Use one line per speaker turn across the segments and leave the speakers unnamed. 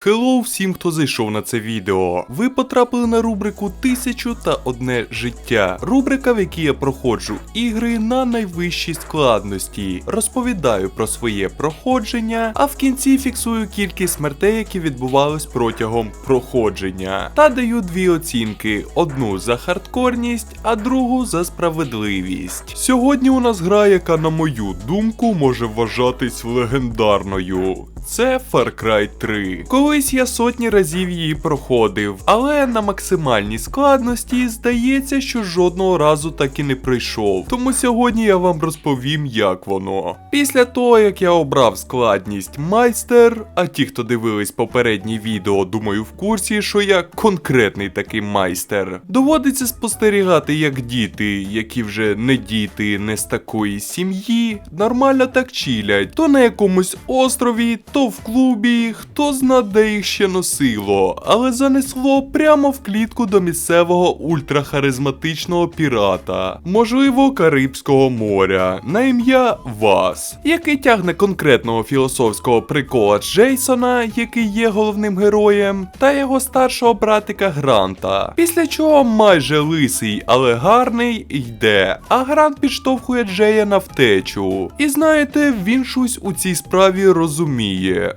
Хеллоу всім, хто зайшов на це відео. Ви потрапили на рубрику Тисячу та одне життя. Рубрика, в якій я проходжу ігри на найвищій складності, розповідаю про своє проходження, а в кінці фіксую кількість смертей, які відбувались протягом проходження. Та даю дві оцінки: одну за хардкорність, а другу за справедливість. Сьогодні у нас гра, яка, на мою думку, може вважатись легендарною. Це Far Cry 3. Колись я сотні разів її проходив, але на максимальній складності здається, що жодного разу так і не пройшов. Тому сьогодні я вам розповім, як воно. Після того, як я обрав складність майстер, а ті, хто дивились попередні відео, думаю, в курсі, що я конкретний такий майстер. Доводиться спостерігати, як діти, які вже не діти, не з такої сім'ї, нормально так чилять, то на якомусь острові, то в клубі, хто зна, де їх ще носило, але занесло прямо в клітку до місцевого ультрахаризматичного пірата, можливо, Карибського моря, на ім'я Вас, який тягне конкретного філософського прикола Джейсона, який є головним героєм, та його старшого братика Гранта. Після чого майже лисий, але гарний йде, а Грант підштовхує Джея на втечу. І знаєте, він щось у цій справі розуміє.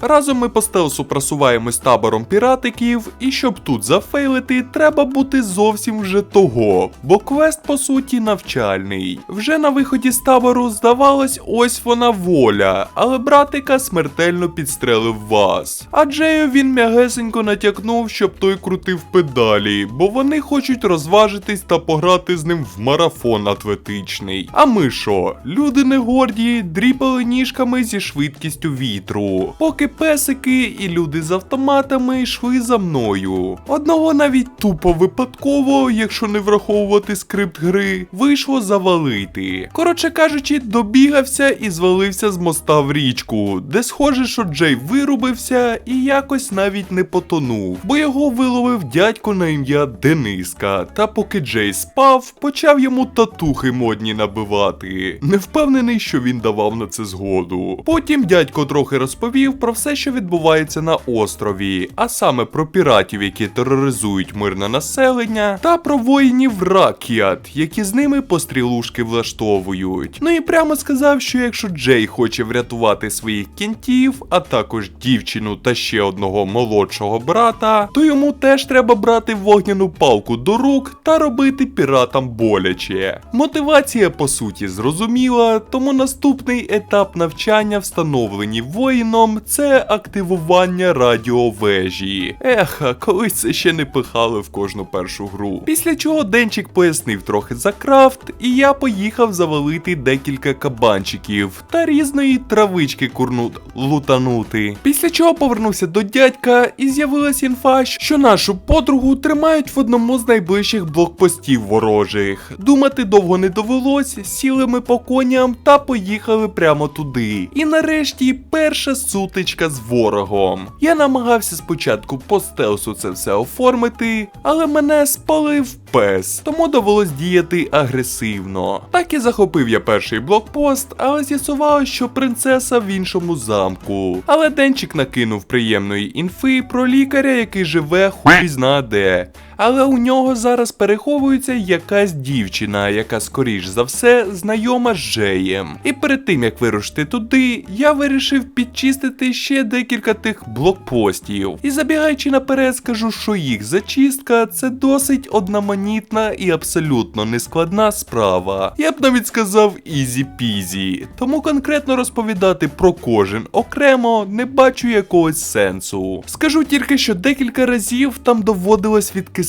Разом ми по стелсу просуваємось табором піратиків, і щоб тут зафейлити, треба бути зовсім вже того, бо квест по суті навчальний. Вже на виході з табору здавалось, ось вона воля, але братика смертельно підстрелив вас. А він м'ягесенько натякнув, щоб той крутив педалі, бо вони хочуть розважитись та пограти з ним в марафон атлетичний. А ми що? Люди не горді, дріпали ніжками зі швидкістю вітру. Поки песики і люди з автоматами йшли за мною. Одного навіть тупо випадково, якщо не враховувати скрипт гри, вийшло завалити. Коротше кажучи, добігався і звалився з моста в річку, де схоже, що Джей вирубився і якось навіть не потонув, бо його виловив дядько на ім'я Дениска. Та поки Джей спав, почав йому татухи модні набивати. Не впевнений, що він давав на це згоду. Потім дядько трохи розповів про все, що відбувається на острові, а саме про піратів, які тероризують мирне населення, та про воїнів Ракіат, які з ними пострілушки влаштовують. Ну і прямо сказав, що якщо Джей хоче врятувати своїх кінтів, а також дівчину та ще одного молодшого брата, то йому теж треба брати вогняну палку до рук та робити піратам боляче. Мотивація по суті зрозуміла, тому наступний етап навчання, встановлені воїном, це активування радіовежі. Ех, а колись це ще не пихали в кожну першу гру. Після чого Денчик пояснив трохи за крафт, і я поїхав завалити декілька кабанчиків та різної травички курнут лутанути. Після чого повернувся до дядька і з'явилась інфа, що нашу подругу тримають в одному з найближчих блокпостів ворожих. Думати довго не довелось, сіли ми по коням та поїхали прямо туди. І нарешті перша сутичка з ворогом. Я намагався спочатку по стелсу це все оформити, але мене спалив пес, тому довелось діяти агресивно. Так і захопив я перший блокпост, але з'ясувалось, що принцеса в іншому замку. Але денчик накинув приємної інфи про лікаря, який живе хуй зна де. Але у нього зараз переховується якась дівчина, яка скоріш за все знайома з Джеєм. І перед тим як вирушити туди, я вирішив підчистити ще декілька тих блокпостів. І забігаючи наперед, скажу, що їх зачистка це досить одноманітна і абсолютно нескладна справа. Я б навіть сказав ізі-пізі. Тому конкретно розповідати про кожен окремо не бачу якогось сенсу. Скажу тільки, що декілька разів там доводилось відкисати,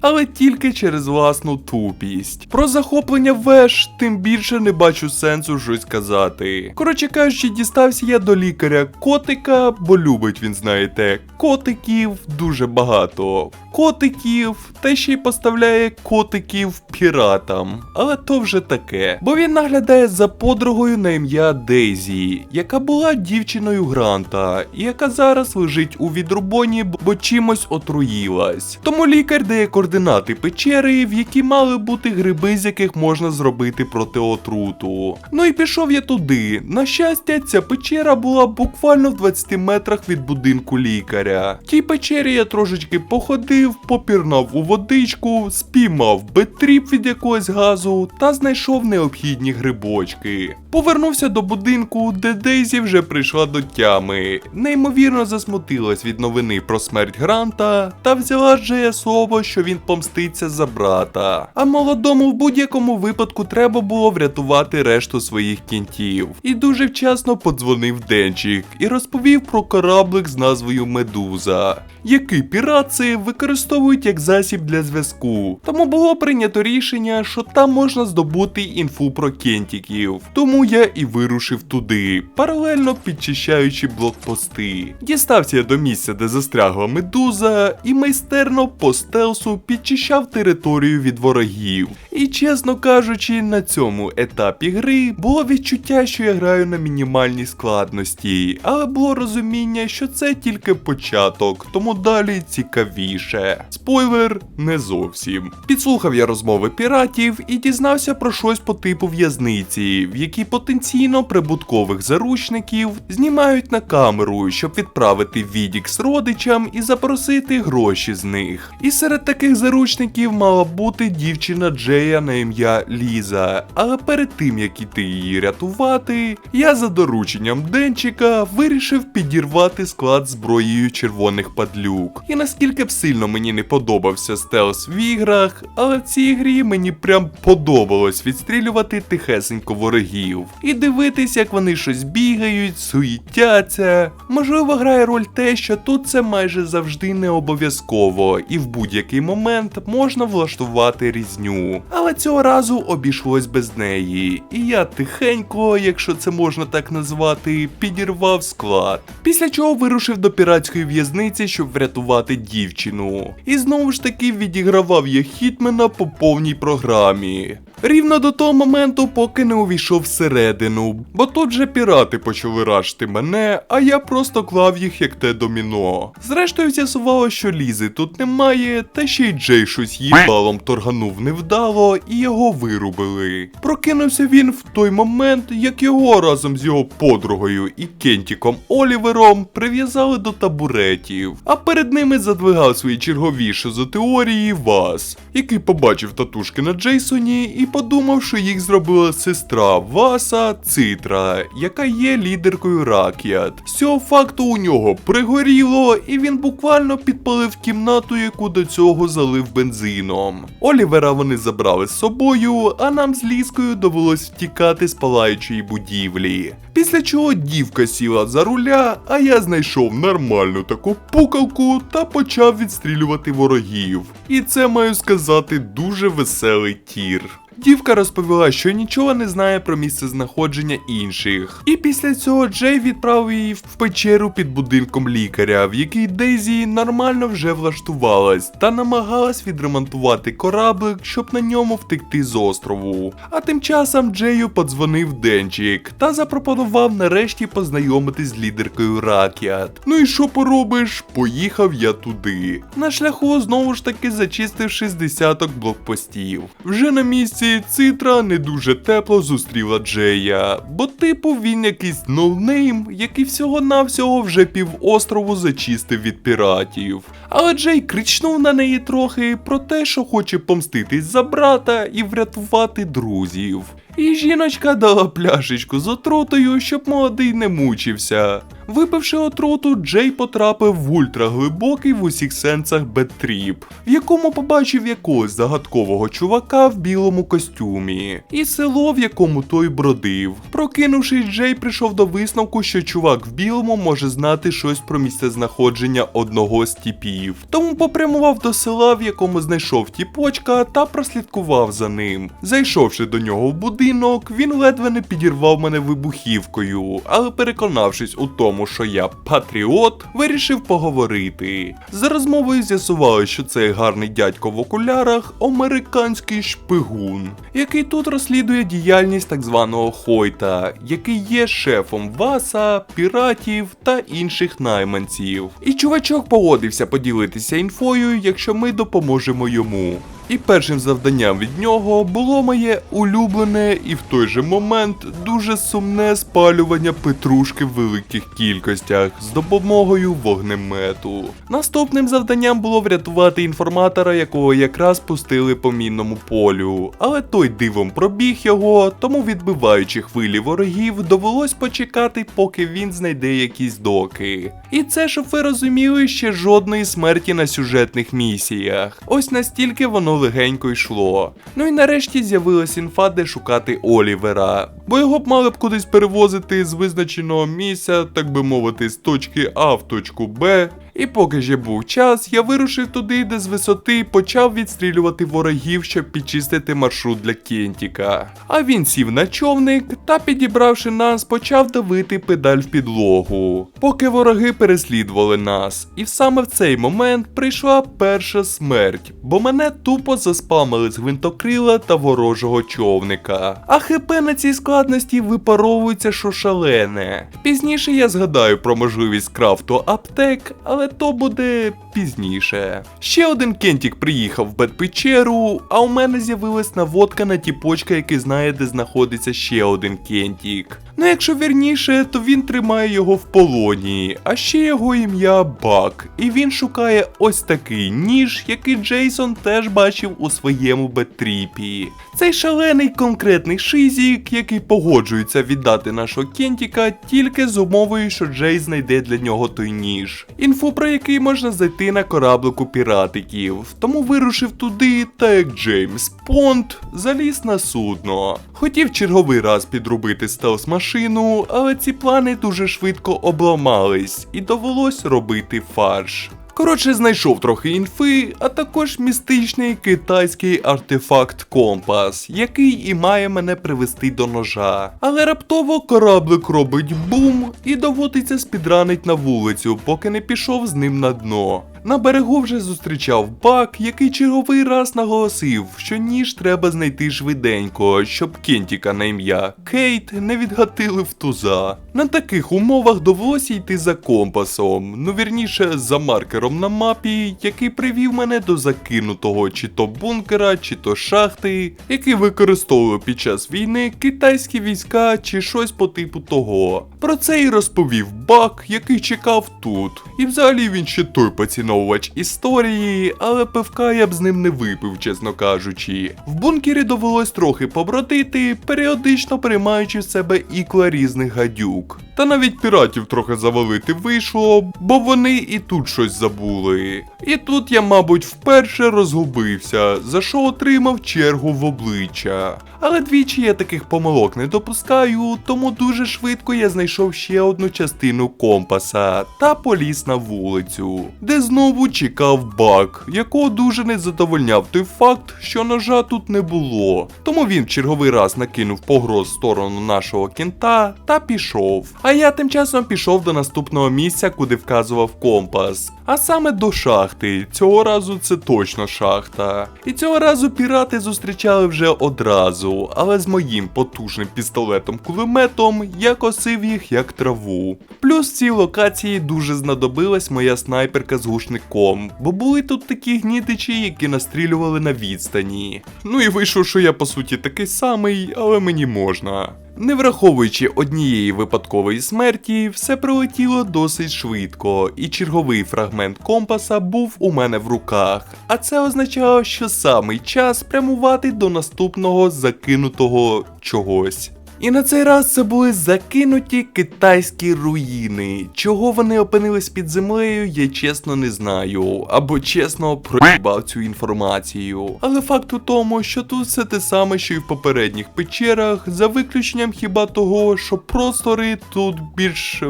але тільки через власну тупість. Про захоплення веж тим більше не бачу сенсу щось казати. Коротше кажучи, дістався я до лікаря котика, бо любить він, знаєте, котиків дуже багато. Котиків, та ще й поставляє котиків піратам. Але то вже таке. Бо він наглядає за подругою на ім'я Дейзі, яка була дівчиною Гранта, і яка зараз лежить у відрубоні, бо чимось отруїлась. Тому лікар дає координати печери, в які мали бути гриби, з яких можна зробити протиотруту. Ну і пішов я туди. На щастя, ця печера була буквально в 20 метрах від будинку лікаря. В тій печері я трошечки походив, попірнав у водичку, спіймав бетріп від якогось газу та знайшов необхідні грибочки. Повернувся до будинку, де Дейзі вже прийшла до тями. Неймовірно засмутилась від новини про смерть Гранта та взяла Джея слово, що він помститься за брата. А молодому в будь-якому випадку треба було врятувати решту своїх кінтів. І дуже вчасно подзвонив Денчик і розповів про кораблик з назвою Медуза, який пірати використовують як засіб для зв'язку. Тому було прийнято рішення, що там можна здобути інфу про кентіків. Тому я і вирушив туди, паралельно підчищаючи блокпости. Дістався я до місця, де застрягла медуза, і майстерно по стелсу підчищав територію від ворогів. І чесно кажучи, на цьому етапі гри було відчуття, що я граю на мінімальній складності, але було розуміння, що це тільки початок, тому далі цікавіше. Спойлер не зовсім. Підслухав я розмови піратів і дізнався про щось по типу в'язниці, в якій потенційно прибуткових заручників знімають на камеру, щоб відправити відікс родичам і запросити гроші з них. І серед таких заручників мала бути дівчина Джея на ім'я Ліза. Але перед тим як іти її рятувати, я за дорученням Денчика вирішив підірвати склад зброєю червоних падлюк. І наскільки б сильно мені не подобався стелс в іграх, але в цій грі мені прям подобалось відстрілювати тихесенько ворогів і дивитись, як вони щось бігають, суїтяться. Можливо, грає роль те, що тут це майже завжди не обов'язково, і в будь-який момент можна влаштувати різню. Але цього разу обійшлось без неї, і я тихенько, якщо це можна так назвати, підірвав склад. Після чого вирушив до піратської в'язниці, щоб врятувати дівчину. І знову ж таки відігравав я хітмена по повній програмі. Рівно до того моменту, поки не увійшов всередину, бо тут же пірати почали рашти мене, а я просто клав їх як те доміно. Зрештою з'ясувало, що лізи тут немає, та ще й Джей щось їбалом торганув невдало і його вирубили. Прокинувся він в той момент, як його разом з його подругою і Кентіком Олівером прив'язали до табуретів, а перед ними задвигав свої чергові шизотеорії Вас, який побачив татушки на Джейсоні і подумав, що їх зробила сестра Васа Цитра, яка є лідеркою Рак'ят. З цього факту у нього пригоріло, і він буквально підпалив кімнату, яку до цього залив бензином. Олівера вони забрали з собою, а нам з ліскою довелось втікати з палаючої будівлі. Після чого дівка сіла за руля, а я знайшов нормальну таку пукалку та почав відстрілювати ворогів. І це маю сказати дуже веселий тір. Дівка розповіла, що нічого не знає про місце знаходження інших. І після цього Джей відправив її в печеру під будинком лікаря, в якій Дейзі нормально вже влаштувалась та намагалась відремонтувати кораблик, щоб на ньому втекти з острову. А тим часом Джею подзвонив Денчик та запропонував нарешті познайомитись з лідеркою Ракіат. Ну і що поробиш? Поїхав я туди. На шляху знову ж таки зачистивши з десяток блокпостів. Вже на місці Цитра не дуже тепло зустріла Джея, бо типу він якийсь ноунейм, який всього-навсього вже півострову зачистив від піратів. Але Джей кричнув на неї трохи про те, що хоче помститись за брата і врятувати друзів. І жіночка дала пляшечку з отрутою, щоб молодий не мучився. Випивши отруту, Джей потрапив в ультраглибокий в усіх сенсах беттріп, в якому побачив якогось загадкового чувака в білому костюмі, і село, в якому той бродив. Прокинувшись, Джей прийшов до висновку, що чувак в білому може знати щось про місцезнаходження одного з тіпів. Тому попрямував до села, в якому знайшов тіпочка, та прослідкував за ним. Зайшовши до нього в будинок, він ледве не підірвав мене вибухівкою, але переконавшись у тому, що я патріот, вирішив поговорити. За розмовою з'ясували, що цей гарний дядько в окулярах американський шпигун, який тут розслідує діяльність так званого Хойта, який є шефом Васа, піратів та інших найманців. І чувачок погодився поділитися інфою, якщо ми допоможемо йому. І першим завданням від нього було моє улюблене і в той же момент дуже сумне спалювання петрушки в великих кількостях з допомогою вогнемету. Наступним завданням було врятувати інформатора, якого якраз пустили по мінному полю, але той дивом пробіг його, тому відбиваючи хвилі ворогів, довелось почекати, поки він знайде якісь доки. І це, щоб ви розуміли, ще жодної смерті на сюжетних місіях. Ось настільки воно легенько йшло. Ну і нарешті з'явилась інфа, де шукати Олівера, бо його б мали б кудись перевозити з визначеного місця, так би мовити, з точки А в точку Б. І поки ще був час, я вирушив туди, де з висоти почав відстрілювати ворогів, щоб підчистити маршрут для Кентіка. А він сів на човник та, підібравши нас, почав давити педаль в підлогу, поки вороги переслідували нас. І саме в цей момент прийшла перша смерть, бо мене тупо заспамили з гвинтокрила та ворожого човника. А ХП на цій складності випаровується що шалене. Пізніше я згадаю про можливість крафту аптек, але то буде пізніше. Ще один кентік приїхав в Бетпечеру, а у мене з'явилась наводка на тіпочка, який знає, де знаходиться ще один кентік. Ну, якщо вірніше, то він тримає його в полоні, а ще його ім'я Бак, і він шукає ось такий ніж, який Джейсон теж бачив у своєму бетріпі. Цей шалений конкретний шизік, який погоджується віддати нашого кентіка тільки з умовою, що Джей знайде для нього той ніж. Інфу про який можна зайти на кораблику піратиків. Тому вирушив туди, та як Джеймс Понт заліз на судно. Хотів черговий раз підробити стелс машину, але ці плани дуже швидко обламались, і довелось робити фарш. Коротше, знайшов трохи інфи, а також містичний китайський артефакт компас, який і має мене привести до ножа. Але раптово кораблик робить бум і доводиться спідранить на вулицю, поки не пішов з ним на дно. На берегу вже зустрічав бак, який черговий раз наголосив, що ніж треба знайти швиденько, щоб Кентіка на ім'я Кейт не відгатили в туза. На таких умовах довелося йти за компасом, ну вірніше за маркером на мапі, який привів мене до закинутого чи то бункера, чи то шахти, який використовували під час війни китайські війська чи щось по типу того. Про це і розповів Бак, який чекав тут. І взагалі він ще той поціновувач історії, але пивка я б з ним не випив, чесно кажучи. В бункері довелось трохи побродити, періодично приймаючи в себе ікла різних гадюк. Та навіть піратів трохи завалити вийшло, бо вони і тут щось забули. І тут я, мабуть, вперше розгубився, за що отримав чергу в обличчя. Але двічі я таких помилок не допускаю, тому дуже швидко я знайшов ще одну частину компаса та поліз на вулицю, де знову чекав бак, якого дуже не задовольняв той факт, що ножа тут не було. Тому він черговий раз накинув погроз в сторону нашого кента та пішов. А я тим часом пішов до наступного місця, куди вказував компас. А саме до шахти. Цього разу це точно шахта. І цього разу пірати зустрічали вже одразу, але з моїм потужним пістолетом-кулеметом я косив їх як траву. Плюс в цій локації дуже знадобилась моя снайперка з гушником, бо були тут такі гнітичі, які настрілювали на відстані. Ну і вийшов, що я по суті такий самий, але мені можна. Не враховуючи однієї випадкової смерті, все пролетіло досить швидко, і черговий фрагмент компаса був у мене в руках. А це означало, що самий час прямувати до наступного закинутого чогось. І на цей раз це були закинуті китайські руїни. Чого вони опинились під землею, я чесно не знаю. Або чесно проїбав цю інформацію. Але факт у тому, що тут все те саме, що й в попередніх печерах, за виключенням хіба того, що простори тут більш.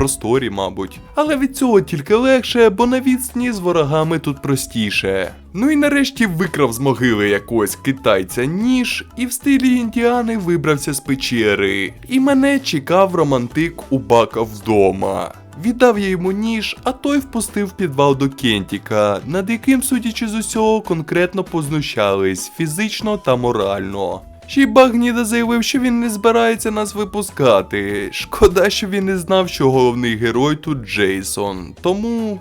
Просторі, мабуть. Але від цього тільки легше, бо на відстані з ворогами тут простіше. Ну і нарешті викрав з могили якогось китайця ніж і в стилі індіани вибрався з печери. І мене чекав романтик у бака вдома. Віддав я йому ніж, а той впустив підвал до Кентіка, над яким, судячи з усього, конкретно познущались фізично та морально. Ще й Багніда заявив, що він не збирається нас випускати. Шкода, що він не знав, що головний герой тут Джейсон. Тому.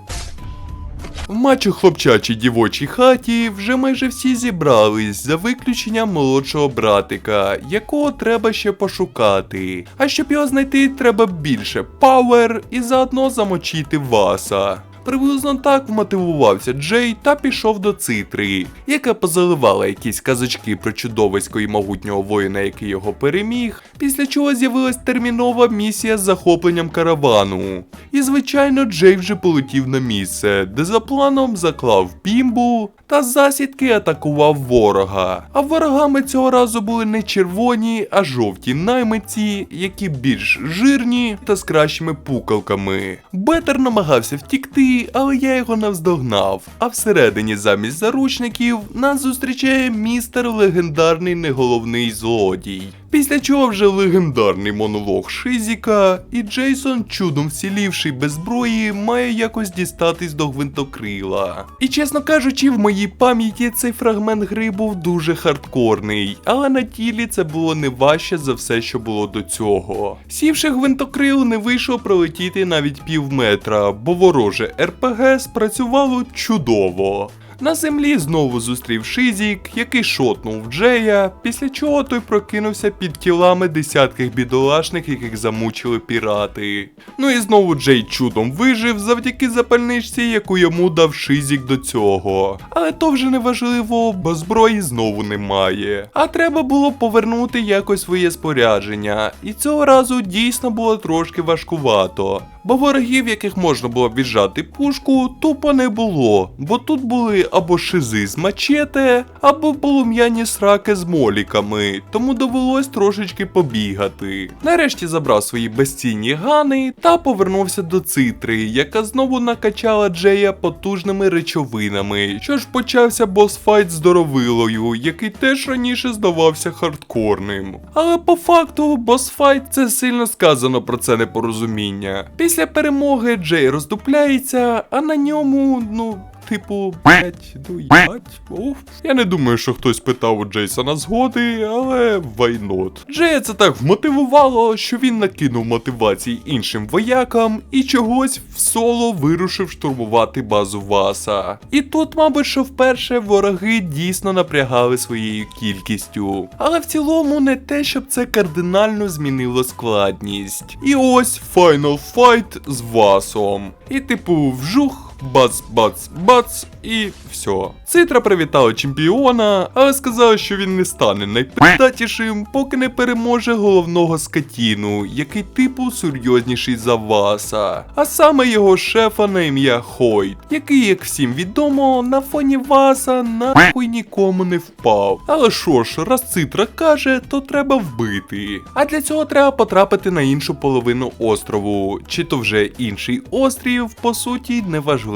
В мачо хлопчачій дівочій хаті вже майже всі зібрались, за виключенням молодшого братика, якого треба ще пошукати. А щоб його знайти, треба більше пауер і заодно замочити Васа. Приблизно так вмотивувався Джей та пішов до цитри, яка позаливала якісь казочки про чудовисько і могутнього воїна, який його переміг, після чого з'явилась термінова місія з захопленням каравану. І звичайно, Джей вже полетів на місце, де за планом заклав бімбу та засідки атакував ворога. А ворогами цього разу були не червоні, а жовті наймиці, які більш жирні та з кращими пукалками. Бетер намагався втікти, але я його навздогнав. А всередині замість заручників нас зустрічає містер легендарний неголовний злодій. Після чого вже легендарний монолог Шизіка, і Джейсон, чудом вцілівший без зброї, має якось дістатись до гвинтокрила. І чесно кажучи, в моїй пам'яті цей фрагмент гри був дуже хардкорний, але на тілі це було не важче за все, що було до цього. Сівши гвинтокрил, не вийшло пролетіти навіть пів метра, бо вороже РПГ спрацювало чудово. На землі знову зустрів Шизік, який шотнув Джея, після чого той прокинувся під тілами десятків бідолашних, яких замучили пірати. Ну і знову Джей чудом вижив завдяки запальничці, яку йому дав Шизік до цього. Але то вже не важливо, бо зброї знову немає. А треба було повернути якось своє спорядження, і цього разу дійсно було трошки важкувато. Бо ворогів, яких можна було віджати пушку, тупо не було, бо тут були або шизи з мачете, або полум'яні сраки з моліками, тому довелось трошечки побігати. Нарешті забрав свої безцінні гани та повернувся до цитри, яка знову накачала Джея потужними речовинами. Що ж почався босфайт з доровилою, який теж раніше здавався хардкорним. Але по факту босфайт це сильно сказано про це непорозуміння. Після перемоги Джей роздупляється, а на ньому, ну. Типу, блять, ну ять, уф. Я не думаю, що хтось питав у Джейсона згоди, але вайнот. Джея це так вмотивувало, що він накинув мотивації іншим воякам і чогось в соло вирушив штурмувати базу Васа. І тут, мабуть, що вперше вороги дійсно напрягали своєю кількістю. Але в цілому не те, щоб це кардинально змінило складність. І ось Final Fight з Васом. І типу, вжух бац, бац, бац, і все. Цитра привітала чемпіона, але сказала, що він не стане найпитатішим, поки не переможе головного скотіну, який типу серйозніший за Васа, а саме його шефа на ім'я Хойт, який, як всім відомо, на фоні Васа нахуй нікому не впав. Але що ж, раз цитра каже, то треба вбити. А для цього треба потрапити на іншу половину острову, чи то вже інший острів, по суті, неважливо.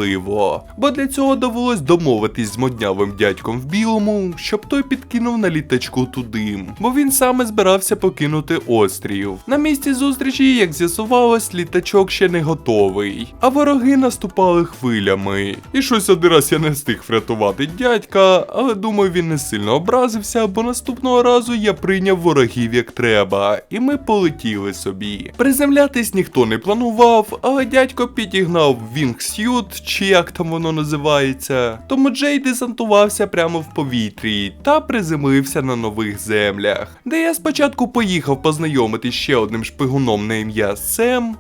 Бо для цього довелось домовитись з моднявим дядьком в білому, щоб той підкинув на літачку туди, бо він саме збирався покинути острів. На місці зустрічі, як з'ясувалось, літачок ще не готовий, а вороги наступали хвилями. І щось один раз я не встиг врятувати дядька, але думаю, він не сильно образився, бо наступного разу я прийняв ворогів як треба, і ми полетіли собі. Приземлятись ніхто не планував, але дядько підігнав Wingsuit, чи як там воно називається. Тому Джей десантувався прямо в повітрі та приземлився на нових землях, де я спочатку поїхав познайомитись ще одним шпигуном на ім'я Сем.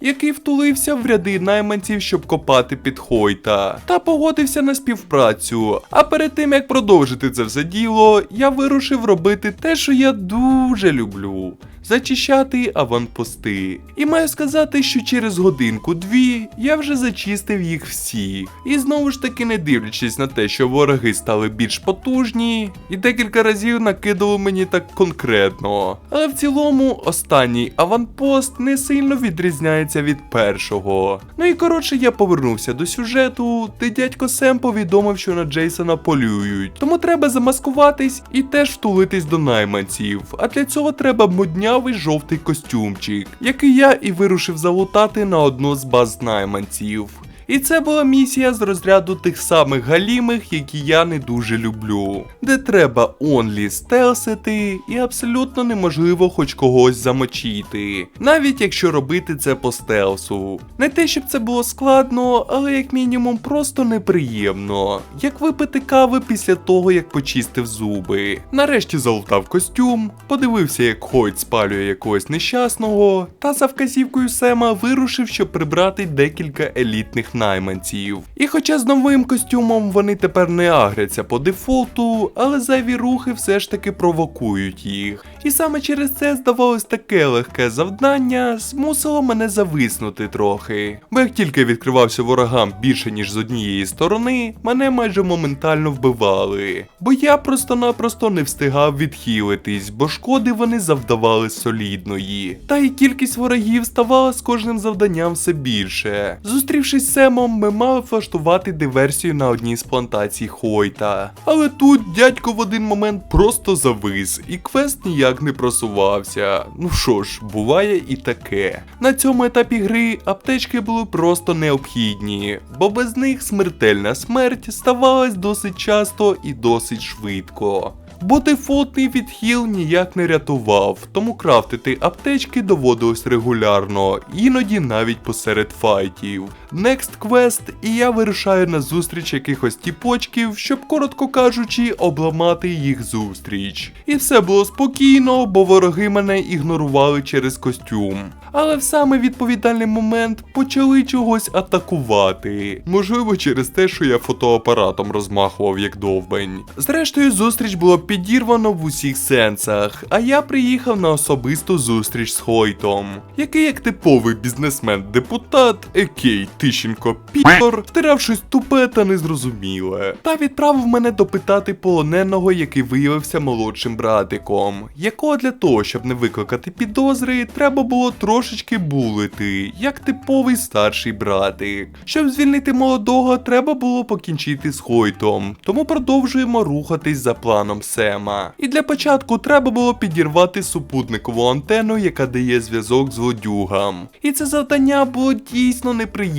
Який втулився в ряди найманців, щоб копати під Хойта, та погодився на співпрацю. А перед тим як продовжити це все діло, я вирушив робити те, що я дуже люблю. Зачищати аванпости. І маю сказати, що через годинку-дві я вже зачистив їх всі. І знову ж таки, не дивлячись на те, що вороги стали більш потужні, і декілька разів накидали мені так конкретно. Але в цілому останній аванпост не сильно відрізняється від першого. Ну і коротше, я повернувся до сюжету, де дядько Сем повідомив, що на Джейсона полюють. Тому треба замаскуватись і теж втулитись до найманців. А для цього треба моднявий жовтий костюмчик, який я і вирушив залутати на одну з баз найманців. І це була місія з розряду тих самих галімих, які я не дуже люблю, де треба онлі стелсити і абсолютно неможливо хоч когось замочити, навіть якщо робити це по стелсу. Не те, щоб це було складно, але як мінімум просто неприємно. Як випити кави після того, як почистив зуби. Нарешті залутав костюм, подивився, як Хойт спалює якогось нещасного, та за вказівкою Сема вирушив, щоб прибрати декілька елітних найманців. І хоча з новим костюмом вони тепер не агряться по дефолту, але зайві рухи все ж таки провокують їх. І саме через це здавалось таке легке завдання змусило мене зависнути трохи. Бо як тільки відкривався ворогам більше ніж з однієї сторони, мене майже моментально вбивали. Бо я просто-напросто не встигав відхилитись, бо шкоди вони завдавали солідної. Та й кількість ворогів ставала з кожним завданням все більше. Зустрівшись з Семом, ми мали влаштувати диверсію на одній з плантацій Хойта. Але тут дядько в один момент просто завис, і квест ніяк не просувався. Ну що ж, буває і таке. На цьому етапі гри аптечки були просто необхідні, бо без них смертельна смерть ставалась досить часто і досить швидко. Бо дефолтний відхил ніяк не рятував, тому крафтити аптечки доводилось регулярно, іноді навіть посеред файтів. Next Quest, і я вирушаю на зустріч якихось тіпочків, щоб, коротко кажучи, обламати їх зустріч. І все було спокійно, бо вороги мене ігнорували через костюм. Але в саме відповідальний момент почали чогось атакувати. Можливо, через те, що я фотоапаратом розмахував як довбень. Зрештою, зустріч було підірвано в усіх сенсах, а я приїхав на особисту зустріч з Хойтом, який як типовий бізнесмен-депутат, екей Тищенко Пітор, втирав щось тупе та незрозуміле, та відправив мене допитати полоненого, який виявився молодшим братиком, якого для того, щоб не викликати підозри, треба було трошечки булити, як типовий старший братик. Щоб звільнити молодого, треба було покінчити з Хойтом, тому продовжуємо рухатись за планом Сема. І для початку треба було підірвати супутникову антенну, яка дає зв'язок з водюгам. І це завдання було дійсно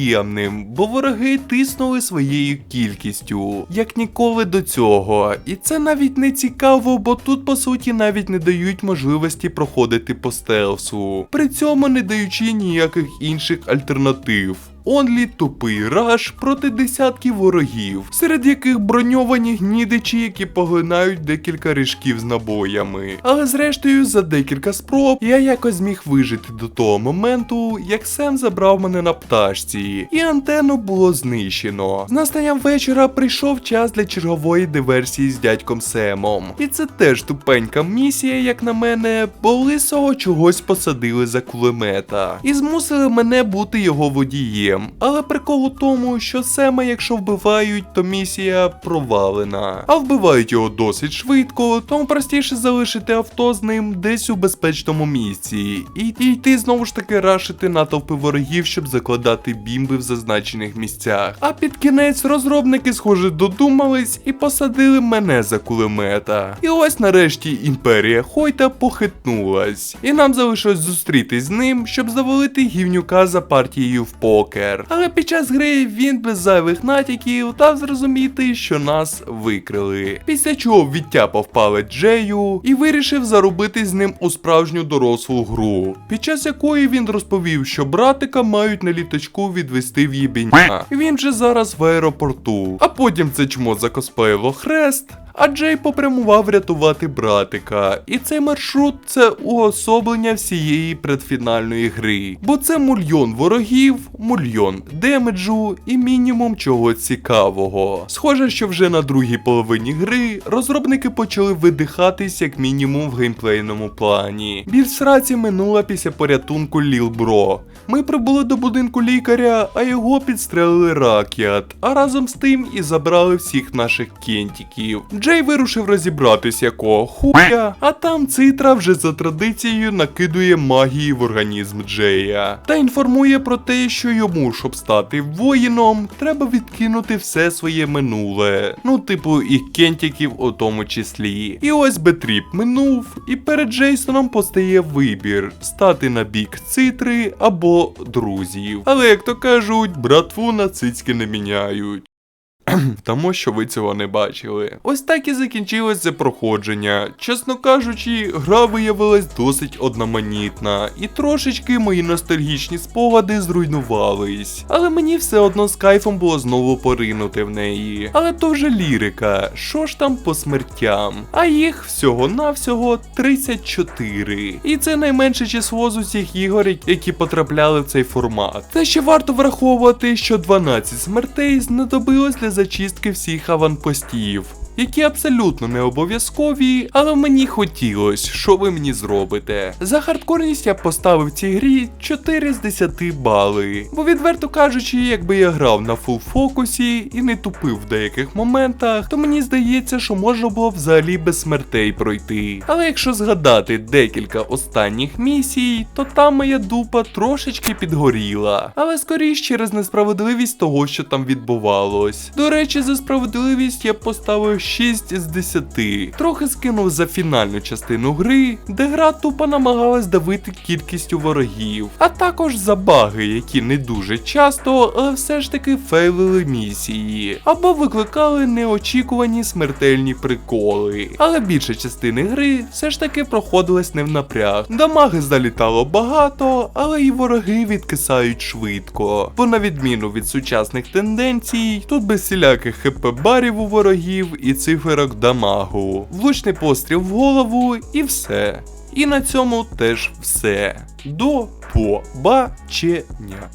неприємним, бо вороги тиснули своєю кількістю, як ніколи до цього. І це навіть не цікаво, бо тут по суті навіть не дають можливості проходити по стелсу, при цьому не даючи ніяких інших альтернатив. Онлі тупий раш проти десятків ворогів, серед яких броньовані гнідичі, які поглинають декілька ріжків з набоями. Але зрештою, за декілька спроб я якось зміг вижити до того моменту, як Сем забрав мене на пташці, і антенну було знищено. З настанням вечора прийшов час для чергової диверсії з дядьком Семом. І це теж тупенька місія, як на мене, бо лисого чогось посадили за кулемета і змусили мене бути його водієм. Але прикол у тому, що Сема, якщо вбивають, то місія провалена. А вбивають його досить швидко, тому простіше залишити авто з ним десь у безпечному місці. І, і йти знову ж таки рашити натовпи ворогів, щоб закладати бімби в зазначених місцях. А під кінець розробники, схоже, додумались і посадили мене за кулемета. І ось нарешті імперія Хойта похитнулась. І нам залишилось зустрітись з ним, щоб завалити гівнюка за партією в покер. Але під час гри він без зайвих натяків дав зрозуміти, що нас викрили. Після чого відтяпав палець Джею і вирішив заробити з ним у справжню дорослу гру, під час якої він розповів, що братика мають на літачку відвести в їбіння. Він же зараз в аеропорту. А потім це чмо закосплеїло хрест. А Джей попрямував рятувати братика. І цей маршрут це уособлення всієї предфінальної гри. Бо це мульйон ворогів, мульйон демеджу і мінімум чого цікавого. Схоже, що вже на другій половині гри розробники почали видихатись як мінімум в геймплейному плані. Біль сраці минула після порятунку Ліл Бро. Ми прибули до будинку лікаря, а його підстрелили ракет, а разом з тим і забрали всіх наших кентіків. Джей вирушив розібратись якого хуя, а там цитра вже за традицією накидує магії в організм Джея та інформує про те, що йому, щоб стати воїном, треба відкинути все своє минуле. Ну, типу, і кентіків у тому числі. І ось Бетріп минув, і перед Джейсоном постає вибір стати на бік цитри або друзів. Але як то кажуть, братву на цицьки не міняють. Тому що ви цього не бачили. Ось так і закінчилось це проходження. Чесно кажучи, гра виявилась досить одноманітна, і трошечки мої ностальгічні спогади зруйнувались. Але мені все одно з кайфом було знову поринути в неї. Але то вже лірика, що ж там по смертям? А їх всього-навсього 34. І це найменше число з усіх ігор, які потрапляли в цей формат. Те ще варто враховувати, що 12 смертей знадобилось для зачистки всіх аванпостів. Які абсолютно не обов'язкові, але мені хотілось, що ви мені зробите. За хардкорність я поставив цій грі 4 з 10 бали. Бо відверто кажучи, якби я грав на фул фокусі і не тупив в деяких моментах, то мені здається, що можна було взагалі без смертей пройти. Але якщо згадати декілька останніх місій, то там моя дупа трошечки підгоріла. Але скоріш через несправедливість того, що там відбувалось. До речі, за справедливість я поставив 6 з 10. Трохи скинув за фінальну частину гри, де гра тупо намагалась давити кількістю ворогів, а також за баги, які не дуже часто, але все ж таки фейлили місії, або викликали неочікувані смертельні приколи. Але більша частина гри все ж таки проходилась не в напряг. Дамаги залітало багато, але і вороги відкисають швидко. Бо на відміну від сучасних тенденцій, тут без всіляких хп-барів у ворогів і циферок дамагу. Влучний постріл в голову і все. І на цьому теж все. До побачення.